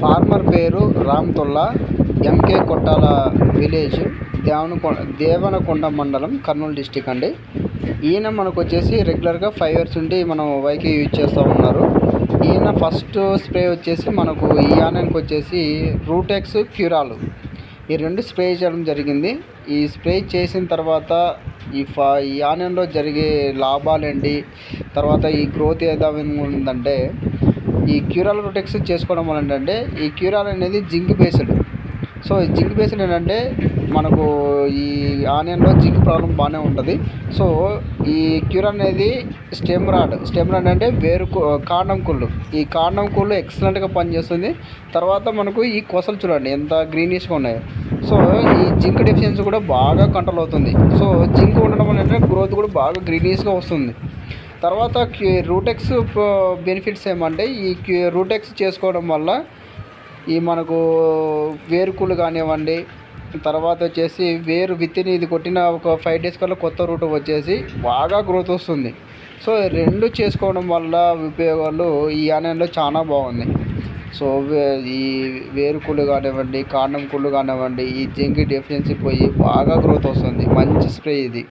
Farmer పేరు Ramtulla MK Kottala village దేవనకొ దేవనకొండ మండలం కర్నూలు డిస్టిక్ అండి. ఈయన మనకు వచ్చేసి రెగ్యులర్గా ఫైవ్ ఇయర్స్ ఉండి మనం వైకే యూజ్ చేస్తూ ఉన్నారు. ఈయన ఫస్ట్ స్ప్రే వచ్చేసి మనకు ఈ ఆనెన్కి వచ్చేసి రూటెక్స్ క్యూరాలు. ఈ రెండు స్ప్రే చేయడం జరిగింది. ఈ స్ప్రే చేసిన తర్వాత ఈ ఫా ఈ ఆనెన్లో జరిగే లాభాలేంటి తర్వాత ఈ గ్రోత్ ఏ విధంగా ఉందంటే ఈ క్యూరాల్ ప్రొటెక్స్ చేసుకోవడం వల్ల ఏంటంటే ఈ క్యూరాల్ అనేది జింక్ బేస్డ్. సో ఈ జింక్ బేస్డ్ ఏంటంటే మనకు ఈ ఆనియన్లో జింక్ ప్రాబ్లం బాగానే ఉంటుంది. సో ఈ క్యూర్ అనేది స్టెమ్ రాడ్. స్టెమ్ రాడ్ అంటే వేరు కాండం కుళ్ళు. ఈ కాండం కుళ్ళు ఎక్సలెంట్గా పనిచేస్తుంది. తర్వాత మనకు ఈ కొసలు చూడండి ఎంత గ్రీనిష్గా ఉన్నాయో. సో ఈ జింక్ డెఫిషియన్సీ కూడా బాగా కంట్రోల్ అవుతుంది. సో జింక్ ఉండడం వల్ల గ్రోత్ కూడా బాగా గ్రీనిష్గా వస్తుంది. తర్వాత రూటెక్స్ బెనిఫిట్స్ ఏమంటే ఈ రూటెక్స్ చేసుకోవడం వల్ల ఈ మనకు వేరుకులు కానివ్వండి తర్వాత వచ్చేసి వేరు విత్తిని ఇది కొట్టిన ఒక ఫైవ్ డేస్ కల్లా కొత్త రూట్ వచ్చేసి బాగా గ్రోత్ వస్తుంది. సో రెండు చేసుకోవడం వల్ల ఉపయోగాలు ఈ ఆనయంలో చాలా బాగుంది. సో ఈ వేరుకుళ్ళు కానివ్వండి కాండం కుళ్ళు కానివ్వండి ఈ జింక్ డెఫిషియన్సీ పోయి బాగా గ్రోత్ వస్తుంది. మంచి స్ప్రే ఇది.